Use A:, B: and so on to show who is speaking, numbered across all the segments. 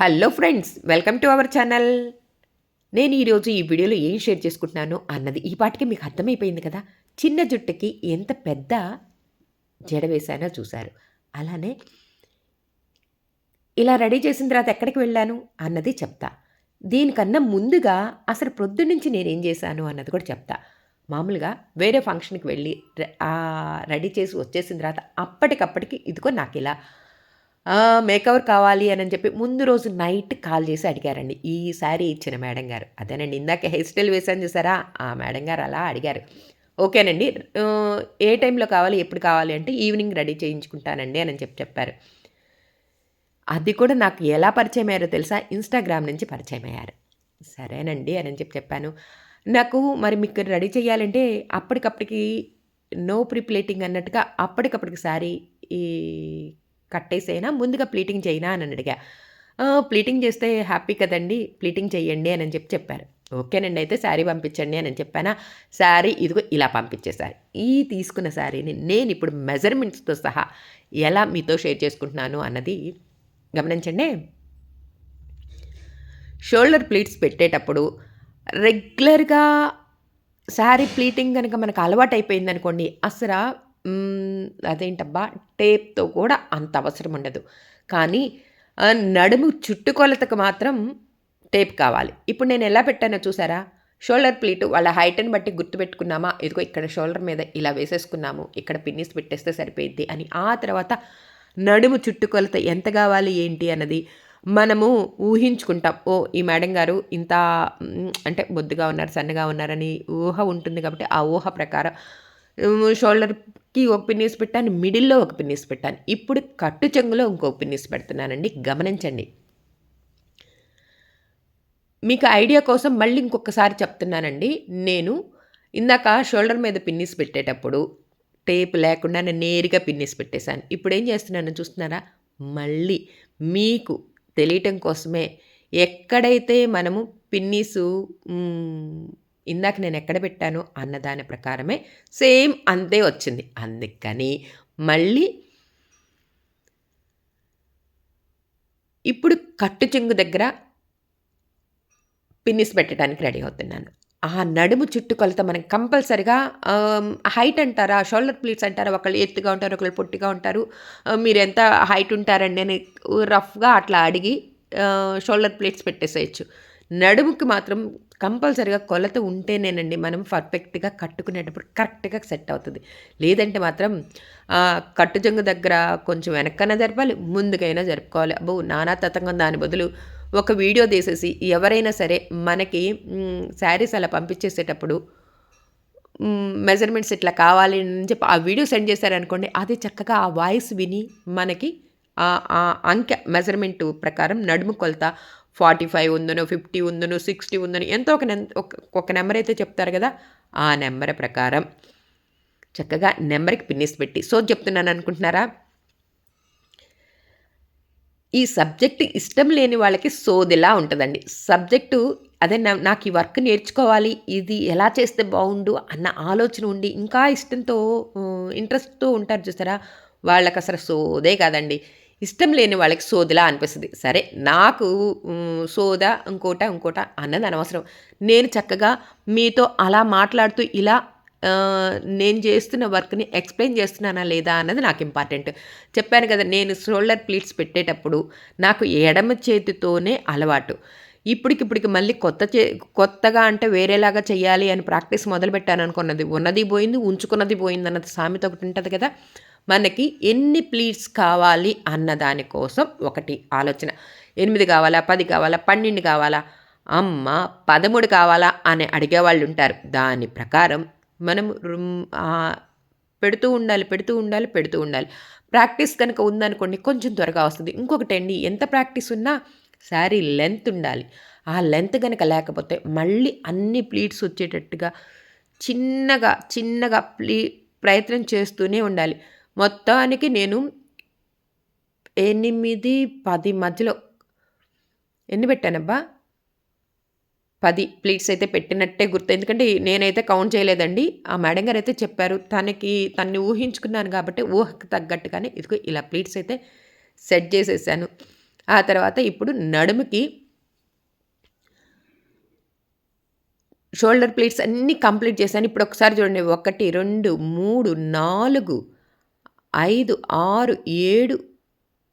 A: Hello friends welcome to our channel. నేను ఈరోజు ఈ వీడియోలో ఏం షేర్ చేసుకుంటున్నాను అన్నది ఈ పాటికి మీకు అర్థమైపోయింది కదా. చిన్న జుట్టుకి ఎంత పెద్ద జడ వేశానో చూశారు. అలానే ఇలా రెడీ చేసిన తర్వాత ఎక్కడికి వెళ్ళాను అన్నది చెప్తా. దీనికన్నా ముందుగా అసలు ప్రొద్దు నుంచి నేనేం చేశాను అన్నది కూడా చెప్తా. మామూలుగా వేరే ఫంక్షన్కి వెళ్ళి రెడీ చేసి వచ్చేసిన తర్వాత అప్పటికప్పటికి ఇదిగో నాకు ఇలా మేకవర్ కావాలి అని చెప్పి ముందు రోజు నైట్ కాల్ చేసి అడిగారండి. ఈ శారీ ఇచ్చిన మేడం గారు. అదేనండి ఇందాక హెయిర్ స్టైల్ వేసాను చూసారా? ఆ మేడం గారు అలా అడిగారు. ఓకేనండి ఏ టైంలో కావాలి ఎప్పుడు కావాలి అంటే ఈవినింగ్ రెడీ చేయించుకుంటానండి అని చెప్పి చెప్పారు. అది కూడా నాకు ఎలా పరిచయం అయ్యారో తెలుసా? ఇన్స్టాగ్రామ్ నుంచి పరిచయం అయ్యారు. సరేనండి అని చెప్పి చెప్పాను. నాకు మరి మీకు రెడీ చేయాలంటే అప్పటికప్పటికి నో ప్రిప్లేటింగ్ అన్నట్టుగా అప్పటికప్పటికి సారీ ఈ కట్టేసేనా? ముందుగా ప్లీటింగ్ చేయనా? అని అడిగా. ప్లీటింగ్ చేస్తే హ్యాపీ కదండి ప్లీటింగ్ చేయండి అని చెప్పి చెప్పారు. ఓకేనండి అయితే శారీ పంపించండి అని చెప్పానా. శారీ ఇదిగో ఇలా పంపించేశారు ఈ తీసుకున్న శారీని నేను ఇప్పుడు మెజర్మెంట్స్తో సహా ఎలా మీతో షేర్ చేసుకుంటున్నాను అన్నది గమనించండి. షోల్డర్ ప్లీట్స్ పెట్టేటప్పుడు రెగ్యులర్గా శారీ ప్లీటింగ్ కనుక మనకు అలవాటు అయిపోయింది అనుకోండి అసలు అదేంటబ్బా టేప్తో కూడా అంత అవసరం ఉండదు. కానీ నడుము చుట్టుకొలతకు మాత్రం టేప్ కావాలి. ఇప్పుడు నేను ఎలా పెట్టానో చూసారా? షోల్డర్ ప్లీట్ వాళ్ళ హైట్ని బట్టి గుర్తుపెట్టుకున్నామా? ఇదిగో ఇక్కడ షోల్డర్ మీద ఇలా వేసేసుకున్నాము ఇక్కడ పిన్నిస్ పెట్టేస్తే సరిపోయిద్ది అని. ఆ తర్వాత నడుము చుట్టుకొలత ఎంత కావాలి ఏంటి అన్నది మనము ఊహించుకుంటాం. ఓ ఈ మేడం గారు ఇంత అంటే బొద్దుగా ఉన్నారు సన్నగా ఉన్నారని ఊహ ఉంటుంది కాబట్టి ఆ ఊహ ప్రకారం షోల్డర్ కి ఒక పిన్నిస్ పెట్టాను మిడిల్లో ఒక పిన్నిస్ పెట్టాను. ఇప్పుడు కట్టు చెంగులో ఇంకో పిన్నిస్ పెడుతున్నానండి. గమనించండి. మీకు ఐడియా కోసం మళ్ళీ ఇంకొకసారి చెప్తున్నానండి. నేను ఇందాక షోల్డర్ మీద పిన్నిస్ పెట్టేటప్పుడు టేప్ లేకుండా నేను నేరుగా పిన్నిస్ పెట్టేశాను. ఇప్పుడు ఏం చేస్తున్నాను చూస్తున్నారా? మళ్ళీ మీకు తెలియటం కోసమే ఎక్కడైతే మనము పిన్నీసు ఇందాక నేను ఎక్కడ పెట్టాను అన్నదాని ప్రకారమే సేమ్ అంతే వచ్చింది. అందుకని మళ్ళీ ఇప్పుడు కట్టు చెంగు దగ్గర పిన్నిస్ పెట్టడానికి రెడీ అవుతున్నాను. ఆ నడుము చుట్టుకొలత మనం కంపల్సరిగా హైట్ అంటారా షోల్డర్ ప్లీట్స్ అంటారా ఒకళ్ళు ఎత్తుగా ఉంటారు ఒకళ్ళు పొట్టిగా ఉంటారు మీరు ఎంత హైట్ ఉంటారండి అని రఫ్గా అట్లా అడిగి షోల్డర్ ప్లేట్స్ పెట్టేసేయచ్చు. నడుముకి మాత్రం కంపల్సరిగా కొలత ఉంటేనేనండి మనం పర్ఫెక్ట్గా కట్టుకునేటప్పుడు కరెక్ట్గా సెట్ అవుతుంది. లేదంటే మాత్రం కట్టు జంగు దగ్గర కొంచెం వెనక్కైనా జరపాలి ముందుకైనా జరుపుకోవాలి. అబ్బో నానా తతంగం దాని బదులు ఒక వీడియో తీసేసి ఎవరైనా సరే మనకి శారీస్ అలా పంపించేసేటప్పుడు మెజర్మెంట్స్ ఇట్లా కావాలి అని చెప్పి ఆ వీడియో సెండ్ చేశారనుకోండి అది చక్కగా ఆ వాయిస్ విని మనకి ఆ అంకె మెజర్మెంట్ ప్రకారం నడుము కొలత ఫార్టీ ఫైవ్ ఉందనో ఫిఫ్టీ ఉందనో సిక్స్టీ ఉందనో ఎంతో ఒక ఒక- నెంబర్ అయితే చెప్తారు కదా ఆ నెంబర్ ప్రకారం. చక్కగా నెంబర్కి పిన్నిస్ పెట్టి. సో చెప్తున్నాను అనుకుంటున్నారా? ఈ సబ్జెక్ట్ ఇష్టం లేని వాళ్ళకి సోదిలా ఉంటుందండి. సబ్జెక్టు అదే నా- నాకు ఈ వర్క్ నేర్చుకోవాలి ఇది ఎలా చేస్తే బాగుండు అన్న ఆలోచన ఉండి ఇంకా ఇష్టంతో ఇంట్రెస్ట్తో ఉంటారు చూసారా వాళ్ళకి అసలు సోదే కాదండి. ఇష్టం లేని వాళ్ళకి సోదిలా అనిపిస్తుంది. సరే నాకు సోద ఇంకోట ఇంకోట అన్నది అనవసరం. నేను చక్కగా మీతో అలా మాట్లాడుతూ ఇలా నేను చేస్తున్న వర్క్ని ఎక్స్ప్లెయిన్ చేస్తున్నానా లేదా అన్నది నాకు ఇంపార్టెంట్. చెప్పాను కదా నేను షోల్డర్ ప్లీట్స్ పెట్టేటప్పుడు నాకు ఎడమ చేతితోనే అలవాటు. ఇప్పటికిప్పటికి మళ్ళీ కొత్త చే కొత్తగా అంటే వేరేలాగా చేయాలి అని ప్రాక్టీస్ మొదలుపెట్టాను అనుకున్నది. ఉన్నది పోయింది ఉంచుకున్నది పోయింది అన్నది సామెత ఒకటి ఉంటుంది కదా. మనకి ఎన్ని ప్లీట్స్ కావాలి అన్న దానికోసం ఒకటి ఆలోచన. ఎనిమిది కావాలా పది కావాలా పన్నెండు కావాలా? అమ్మ పదమూడు కావాలా అని అడిగేవాళ్ళు ఉంటారు. దాని ప్రకారం మనం రుమ్- పెడుతూ ఉండాలి పెడుతూ ఉండాలి పెడుతూ ఉండాలి. ప్రాక్టీస్ కనుక ఉందనుకోండి కొంచెం త్వరగా వస్తుంది. ఇంకొకటి అండి ఎంత ప్రాక్టీస్ ఉన్నా శారీ లెంత్ ఉండాలి. ఆ లెంత్ కనుక లేకపోతే మళ్ళీ అన్ని ప్లీట్స్ వచ్చేటట్టుగా చిన్నగా చిన్నగా ప్లీ ప్రయత్నం చేస్తూనే ఉండాలి. మొత్తానికి నేను ఎనిమిది పది మధ్యలో ఎన్ని పెట్టానబ్బా? పది ప్లేట్స్ అయితే పెట్టినట్టే గుర్తు. ఎందుకంటే నేనైతే కౌంట్ చేయలేదండి. ఆ మేడం గారు అయితే చెప్పారు తనకి తన్ని ఊహించుకున్నాను కాబట్టి ఊహకు తగ్గట్టుగానే ఇదిగో ఇలా ప్లేట్స్ అయితే సెట్ చేసేసాను. ఆ తర్వాత ఇప్పుడు నడుముకి షోల్డర్ ప్లేట్స్ అన్నీ కంప్లీట్ చేశాను. ఇప్పుడు ఒకసారి చూడండి ఒకటి రెండు మూడు నాలుగు ఐదు ఆరు ఏడు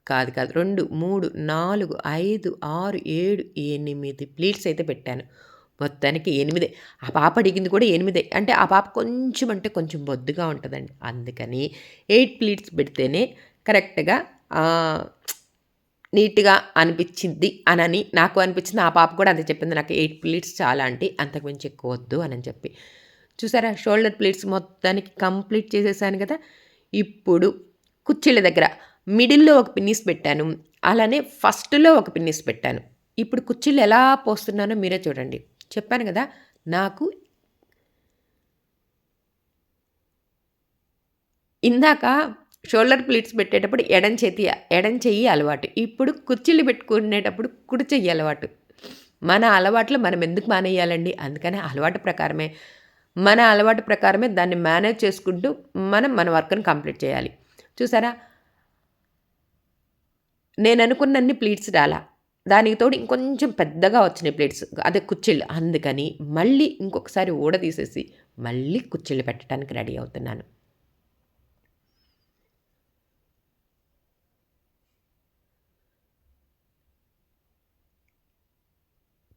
A: కాదు కాదు. రెండు మూడు నాలుగు ఐదు ఆరు ఏడు ఎనిమిది ప్లీట్స్ అయితే పెట్టాను. మొత్తానికి ఎనిమిదే. ఆ పాప అడిగింది కూడా ఎనిమిదే. అంటే ఆ పాప కొంచెం అంటే కొంచెం బొద్దుగా ఉంటుందండి. అందుకని ఎయిట్ ప్లీట్స్ పెడితేనే కరెక్ట్గా నీట్గా అనిపించింది అనని నాకు అనిపించింది. ఆ పాప కూడా అంతే చెప్పింది. నాకు ఎయిట్ ప్లేట్స్ చాలా అంటే అంతకుమించి ఎక్కువ వద్దు అని చెప్పి. చూసారా? షోల్డర్ ప్లేట్స్ మొత్తానికి కంప్లీట్ చేసేసాను కదా? ఇప్పుడు కుర్చీల దగ్గర మిడిల్లో ఒక పిన్నిస్ పెట్టాను. అలానే ఫస్ట్లో ఒక పిన్నిస్ పెట్టాను. ఇప్పుడు కుర్చీలు ఎలా పోస్తున్నానో మీరే చూడండి. చెప్పాను కదా నాకు ఇందాక షోల్డర్ ప్లీట్స్ పెట్టేటప్పుడు ఎడం చేతి ఎడం చెయ్యి అలవాటు. ఇప్పుడు కుర్చీలు పెట్టుకునేటప్పుడు కుడి చెయ్యి అలవాటు. మన అలవాట్లు మనం ఎందుకు మానేయాలండి? అందుకని అలవాటు ప్రకారమే. మన అలవాటు ప్రకారమే దాన్ని మేనేజ్ చేసుకుంటూ మనం మన వర్క్ని కంప్లీట్ చేయాలి. చూసారా? నేను అనుకున్నన్ని ప్లీట్స్ రాలా. దానికి తోడు ఇంకొంచెం పెద్దగా వచ్చినాయి ప్లేట్స్. అదే కుచ్చిళ్ళు అందుకని మళ్ళీ ఇంకొకసారి ఊడ తీసేసి మళ్ళీ కుచ్చిళ్ళు పెట్టడానికి రెడీ అవుతున్నాను.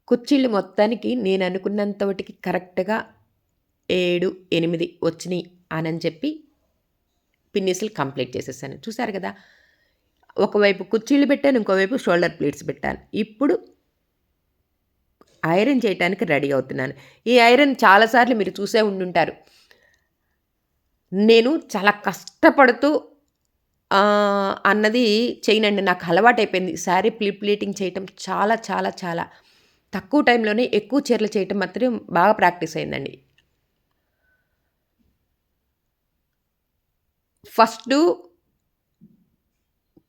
A: కుచ్చిళ్ళు మొత్తానికి నేను అనుకున్నంతవటికి కరెక్ట్గా ఏడు ఎనిమిది వచ్చినాయి అని చెప్పి పిన్నిస్లు కంప్లీట్ చేసేసాను. చూసారు కదా? ఒకవైపు కుర్చీలు పెట్టాను ఇంకోవైపు షోల్డర్ ప్లేట్స్ పెట్టాను. ఇప్పుడు ఐరన్ చేయడానికి రెడీ అవుతున్నాను. ఈ ఐరన్ చాలాసార్లు మీరు చూసే ఉండుంటారు. నేను చాలా కష్టపడుతూ అన్నది చేయనండి. నాకు అలవాటు అయిపోయింది శారీ ప్లీ ప్లీటింగ్ చేయటం చాలా చాలా చాలా తక్కువ టైంలోనే ఎక్కువ చీరలు చేయటం మాత్రం బాగా ప్రాక్టీస్ అయిందండి. ఫస్ట్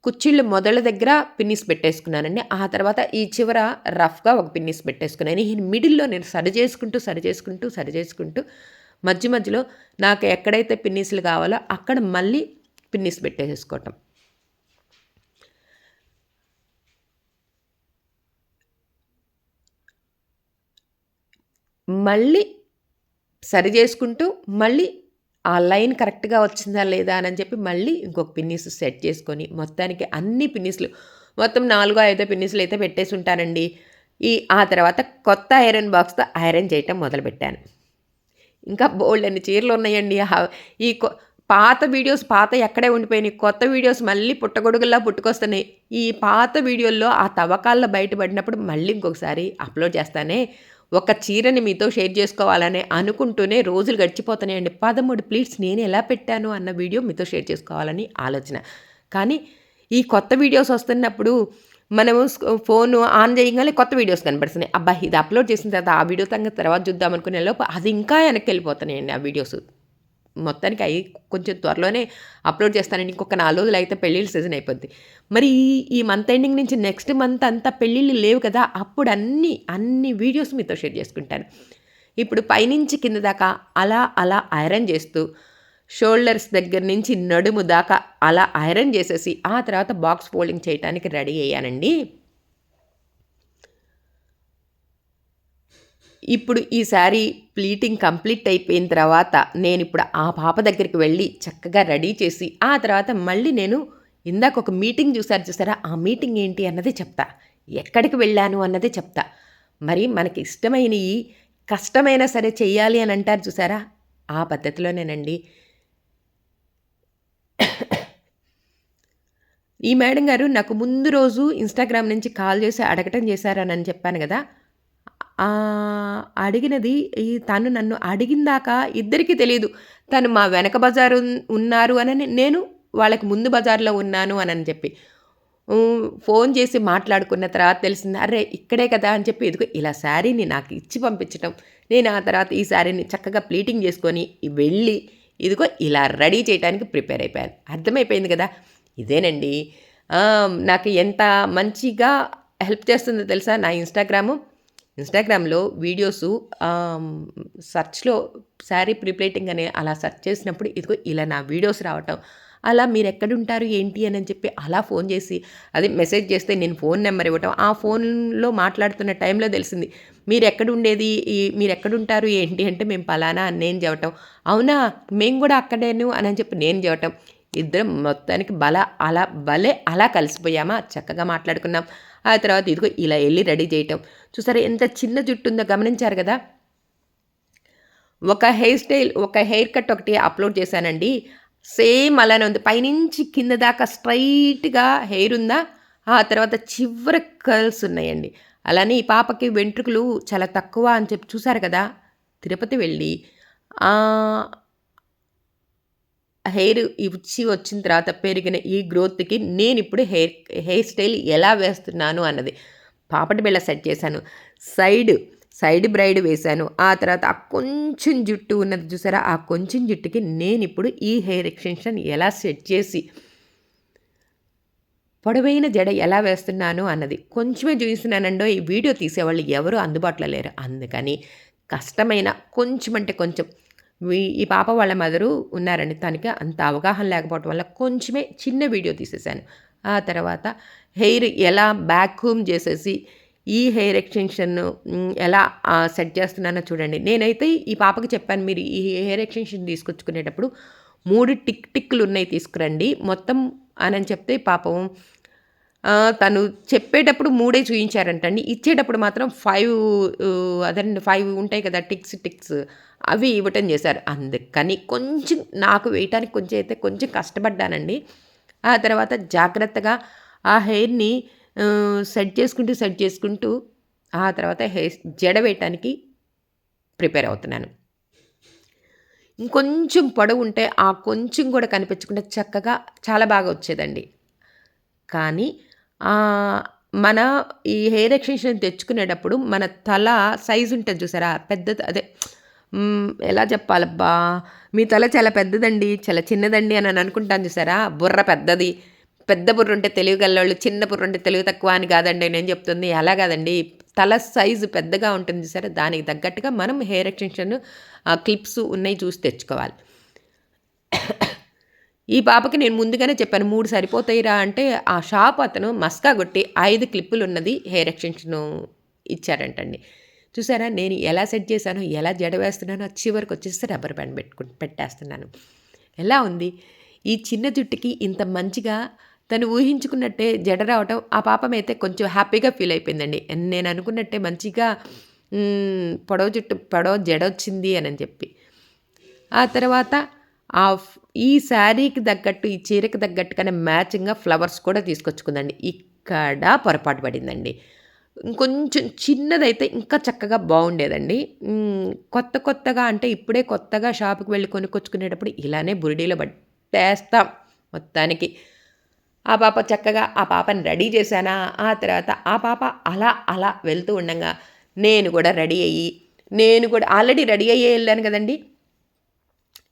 A: కుచ్చిళ్ళు మొదల దగ్గర పిన్నిస్ పెట్టేసుకున్నానండి. ఆ తర్వాత ఈ చివర రఫ్గా ఒక పిన్నిస్ పెట్టేసుకున్నాను. ఈ మిడిల్లో నేను సరి చేసుకుంటూ సరి చేసుకుంటూ సరి చేసుకుంటూ మధ్య మధ్యలో నాకు ఎక్కడైతే పిన్నిస్లు కావాలో అక్కడ మళ్ళీ పిన్నిస్ పెట్టేసుకోవటం మళ్ళీ సరి చేసుకుంటూ మళ్ళీ ఆ లైన్ కరెక్ట్గా వచ్చిందా లేదా అని చెప్పి మళ్ళీ ఇంకొక పిన్నిస్ సెట్ చేసుకొని మొత్తానికి అన్ని పిన్నిస్లు మొత్తం నాలుగో ఐదో పిన్నిస్లు అయితే పెట్టేసి ఉంటానండి. ఈ ఆ తర్వాత కొత్త ఐరన్ బాక్స్తో ఐరన్ చేయటం మొదలుపెట్టాను. ఇంకా బోల్డ్ అన్ని చీరలు ఉన్నాయండి. ఈ పాత వీడియోస్ పాత ఎక్కడే ఉండిపోయినాయి. కొత్త వీడియోస్ మళ్ళీ పుట్టగొడుగుల్లా పుట్టుకొస్తున్నాయి. ఈ పాత వీడియోల్లో ఆ తవ్వకాల్లో బయటపడినప్పుడు మళ్ళీ ఇంకొకసారి అప్లోడ్ చేస్తానే ఒక చీరని మీతో షేర్ చేసుకోవాలని అనుకుంటూనే రోజులు గడిచిపోతున్నాయండి. పదమూడు ప్లీట్స్ నేను ఎలా పెట్టాను అన్న వీడియో మీతో షేర్ చేసుకోవాలని ఆలోచన. కానీ ఈ కొత్త వీడియోస్ వస్తున్నప్పుడు మనము ఫోన్ ఆన్ చేయగానే కొత్త వీడియోస్ కనబడుతున్నాయి. అబ్బా ఇది అప్లోడ్ చేసిన తర్వాత ఆ వీడియో తర్వాత చూద్దాం అనుకునే లోపు అది ఇంకా వెనక్కి వెళ్ళిపోతున్నాయండి ఆ వీడియోస్. మొత్తానికి అవి కొంచెం త్వరలోనే అప్లోడ్ చేస్తానండి. ఇంకొక నాలుగు రోజులు అయితే పెళ్ళిళ్ళ సీజన్ అయిపోద్ది. మరి ఈ ఈ మంత్ ఎండింగ్ నుంచి నెక్స్ట్ మంత్ అంతా పెళ్ళిళ్ళు లేవు కదా అప్పుడు అన్ని అన్ని వీడియోస్ మీతో షేర్ చేసుకుంటాను. ఇప్పుడు పైనుంచి కింద దాకా అలా అలా ఐరన్ చేస్తూ షోల్డర్స్ దగ్గర నుంచి నడుము దాకా అలా ఐరన్ చేసేసి ఆ తర్వాత బాక్స్ ఫోల్డింగ్ చేయడానికి రెడీ అయ్యానండి. ఇప్పుడు ఈ శారీ ప్లీటింగ్ కంప్లీట్ అయిపోయిన తర్వాత నేను ఇప్పుడు ఆ పాప దగ్గరికి వెళ్ళి చక్కగా రెడీ చేసి ఆ తర్వాత మళ్ళీ నేను ఇందాక ఒక మీటింగ్ చూసారు చూసారా? ఆ మీటింగ్ ఏంటి అన్నది చెప్తా. ఎక్కడికి వెళ్ళాను అన్నది చెప్తా. మరి మనకి ఇష్టమైనవి కష్టమైనా సరే చెయ్యాలి అని అంటారు చూసారా? ఆ పద్ధతిలోనేనండి. ఈ మేడం గారు నాకు ముందు రోజు ఇన్స్టాగ్రామ్ నుంచి కాల్ చేసి అడగటం చేశారని చెప్పాను కదా. అడిగినది ఈ తను నన్ను అడిగిందాక ఇద్దరికీ తెలియదు తను మా వెనక బజారు ఉన్నారు అని నేను వాళ్ళకి ముందు బజార్లో ఉన్నాను అని చెప్పి. ఫోన్ చేసి మాట్లాడుకున్న తర్వాత తెలిసింది అరే ఇక్కడే కదా అని చెప్పి ఇదిగో ఇలా శారీని నాకు ఇచ్చి పంపించటం. నేను ఆ తర్వాత ఈ శారీని చక్కగా ప్లీటింగ్ చేసుకొని వెళ్ళి ఇదిగో ఇలా రెడీ చేయడానికి ప్రిపేర్ అయిపోయాను. అర్థమైపోయింది కదా? ఇదేనండి. నాకు ఎంత మంచిగా హెల్ప్ చేస్తుందో తెలుసా? నా ఇన్స్టాగ్రాము ఇన్స్టాగ్రామ్లో వీడియోస్ సర్చ్లో శారీ ప్రిప్లేటింగ్ అనే అలా సెర్చ్ చేసినప్పుడు ఇదిగో ఇలా నా వీడియోస్ రావటం. అలా మీరు ఎక్కడుంటారు ఏంటి అని చెప్పి అలా ఫోన్ చేసి అది మెసేజ్ చేస్తే నేను ఫోన్ నెంబర్ ఇవ్వటం. ఆ ఫోన్లో మాట్లాడుతున్న టైంలో తెలిసింది మీరు ఎక్కడుండేది ఈ మీరు ఎక్కడుంటారు ఏంటి అంటే మేము పలానా అని నేను చెప్పటం. అవునా? మేము కూడా అక్కడేను? అని చెప్పి నేను చెప్పటం. ఇద్దరం మొత్తానికి బల అలా భలే అలా కలిసిపోయామా చక్కగా మాట్లాడుకున్నాం. ఆ తర్వాత ఇదిగో ఇలా వెళ్ళి రెడీ చేయటం. చూసారా ఎంత చిన్న జుట్టు ఉందో గమనించారు కదా? ఒక హెయిర్ స్టైల్ ఒక హెయిర్ కట్ ఒకటి అప్లోడ్ చేశానండి. సేమ్ అలానే ఉంది. పైనుంచి కింద దాకా స్ట్రైట్గా హెయిర్ ఉందా? ఆ తర్వాత చివర కర్ల్స్ ఉన్నాయండి. అలానే ఈ పాపకి వెంట్రుకలు చాలా తక్కువ అని చెప్పి చూసారు కదా? తిరుపతి వెళ్ళి హెయిర్ ఇచ్చి వచ్చిన తర్వాత పెరిగిన ఈ గ్రోత్కి నేను ఇప్పుడు హెయిర్ హెయిర్ స్టైల్ ఎలా వేస్తున్నాను అన్నది పాపటి బిళ్ళ సెట్ చేశాను. సైడ్ సైడ్ బ్రైడ్ వేశాను. ఆ తర్వాత ఆ కొంచెం జుట్టు ఉన్నది చూసారా? ఆ కొంచెం జుట్టుకి నేను ఇప్పుడు ఈ హెయిర్ ఎక్స్టెన్షన్ ఎలా సెట్ చేసి పొడవైన జడ ఎలా వేస్తున్నాను అన్నది కొంచెమే చూపిస్తున్నానండో ఈ వీడియో తీసేవాళ్ళు ఎవరు అందుబాటులో లేరు. అందుకని కష్టమైన కొంచెం అంటే కొంచెం ఈ పాప వాళ్ళ మదరు ఉన్నారండి. తనకి అంత అవగాహన లేకపోవటం వల్ల కొంచెమే చిన్న వీడియో తీసేసాను ఆ తర్వాత హెయిర్ ఎలా బ్యాక్ హోమ్ చేసేసి ఈ హెయిర్ ఎక్స్టెన్షన్ ఎలా సెట్ చేస్తున్నానో చూడండి. నేనైతే ఈ పాపకి చెప్పాను మీరు ఈ హెయిర్ ఎక్స్టెన్షన్ తీసుకొచ్చుకునేటప్పుడు మూడు టిక్ టిక్లు ఉన్నాయి తీసుకురండి. మొత్తం అని చెప్తే పాపం తను చెప్పేటప్పుడు మూడే చూపించారంటండి ఇచ్చేటప్పుడు మాత్రం ఫైవ్ అదండి ఫైవ్ ఉంటాయి కదా టిక్స్ టిక్స్. అవి ఇవ్వటం చేశారు. అందుకని కొంచెం నాకు వేయటానికి కొంచెం అయితే కొంచెం కష్టపడ్డానండి. ఆ తర్వాత జాగ్రత్తగా ఆ హెయిర్ని సెట్ చేసుకుంటూ సెట్ చేసుకుంటూ ఆ తర్వాత హెయిర్ జడ వేయటానికి ప్రిపేర్ అవుతున్నాను. ఇంకొంచెం పొడవు ఉంటే ఆ కొంచెం కూడా కనిపించకుండా చక్కగా చాలా బాగా వచ్చేదండి. కానీ మన ఈ హెయిర్ ఎక్స్టెన్షన్ తెచ్చుకునేటప్పుడు మన తల సైజు ఉంటుంది చూసారా? పెద్ద అదే ఎలా చెప్పాలబ్బా? మీ తల చాలా పెద్దదండి చాలా చిన్నదండి అని అనుకుంటాను చూసారా? బుర్ర పెద్దది. పెద్ద బుర్ర ఉంటే తెలియగలవాళ్ళు చిన్న బుర్ర ఉంటే తెలివి తక్కువ అని కాదండి నేను చెప్తుంది. అలా కాదండి. తల సైజు పెద్దగా ఉంటుంది చూసారా? దానికి తగ్గట్టుగా మనం హెయిర్ ఎక్స్టెన్షన్ క్లిప్స్ ఉన్నాయి చూసి తెచ్చుకోవాలి. ఈ పాపకి నేను ముందుగానే చెప్పాను మూడు సరిపోతాయిరా అంటే ఆ షాప్ అతను మస్కా కొట్టి ఐదు క్లిప్పులు ఉన్నది హెయిర్ ఎక్స్టెన్షన్ ఇచ్చారంటండి. చూసారా? నేను ఎలా సెట్ చేశానో ఎలా జడ వేస్తున్నానో చివరికి వచ్చేసి రబ్బర్ బ్యాండ్ పెట్టుకు పెట్టేస్తున్నాను. ఎలా ఉంది? ఈ చిన్న జుట్టుకి ఇంత మంచిగా తను ఊహించుకున్నట్టే జడ రావటం ఆ పాపం అయితే కొంచెం హ్యాపీగా ఫీల్ అయిపోయిందండి. నేను అనుకున్నట్టే మంచిగా పొడవ జుట్టు పొడవ జడ వచ్చింది అని చెప్పి. ఆ తర్వాత ఆ ఈ శారీకి తగ్గట్టు ఈ చీరకి తగ్గట్టుగానే మ్యాచింగ్గా ఫ్లవర్స్ కూడా తీసుకొచ్చుకుందండి. ఇక్కడ పొరపాటు పడిందండి. ఇంకొంచెం చిన్నదైతే ఇంకా చక్కగా బాగుండేదండి. కొత్త కొత్తగా అంటే ఇప్పుడే కొత్తగా షాప్కి వెళ్ళి కొనుక్కొచ్చుకునేటప్పుడు ఇలానే బురిడీలో పట్టేస్తాం మొత్తానికి. ఆ పాప చక్కగా ఆ పాపని రెడీ చేశానా? ఆ తర్వాత ఆ పాప అలా అలా వెళ్తూ ఉండగా నేను కూడా రెడీ అయ్యి నేను కూడా ఆల్రెడీ రెడీ అయ్యే వెళ్ళాను కదండి.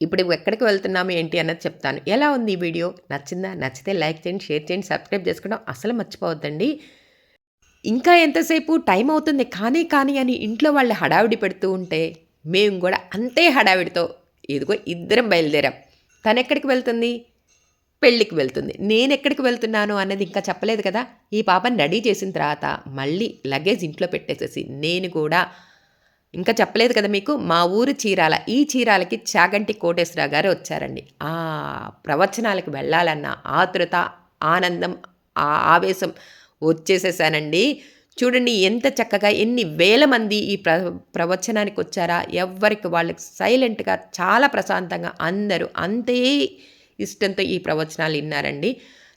A: ఇప్పుడు ఎక్కడికి వెళ్తున్నాము ఏంటి అన్నది చెప్తాను. ఎలా ఉంది ఈ వీడియో? నచ్చిందా? నచ్చితే లైక్ చేయండి షేర్ చేయండి సబ్స్క్రైబ్ చేసుకోవడం అసలు మర్చిపోవద్దండి. ఇంకా ఎంతసేపు టైం అవుతుంది కానీ కానీ అని ఇంట్లో వాళ్ళు హడావిడి పెడుతూ ఉంటే మేము కూడా అంతే హడావిడితో ఇదిగో ఇద్దరం బయలుదేరాం. తను ఎక్కడికి వెళ్తుంది? పెళ్ళికి వెళ్తుంది. నేను ఎక్కడికి వెళ్తున్నాను అన్నది ఇంకా చెప్పలేదు కదా? ఈ పాపని రెడీ చేసిన తర్వాత మళ్ళీ లగేజ్ ఇంట్లో పెట్టేసేసి నేను కూడా ఇంకా చెప్పలేదు కదా మీకు? మా ఊరు చీరాల ఈ చీరాలకి చాగంటి కోటేశ్వరరావు గారు వచ్చారండి. ఆ ప్రవచనాలకు వెళ్ళాలన్న ఆతృత ఆనందం ఆ ఆవేశం వచ్చేసేసానండి. చూడండి ఎంత చక్కగా ఎన్ని వేల మంది ఈ ప్ర ప్రవచనానికి వచ్చారా? ఎవరికి వాళ్ళకి సైలెంట్గా చాలా ప్రశాంతంగా అందరూ అంతే ఇష్టంతో ఈ ప్రవచనాలు విన్నారండి.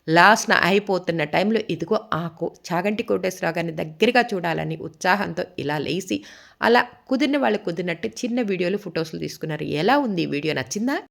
A: లాస్ట్న అయిపోతున్న టైంలో ఇదిగో ఆకు చాగంటి కోటేశ్వరరావు గారిని దగ్గరగా చూడాలని ఉత్సాహంతో ఇలా లేచి అలా కుదిరిన వాళ్ళు కుదిరినట్టు చిన్న వీడియోలు ఫొటోస్లు తీసుకున్నారు. ఎలా ఉంది ఈ వీడియో? నచ్చిందా?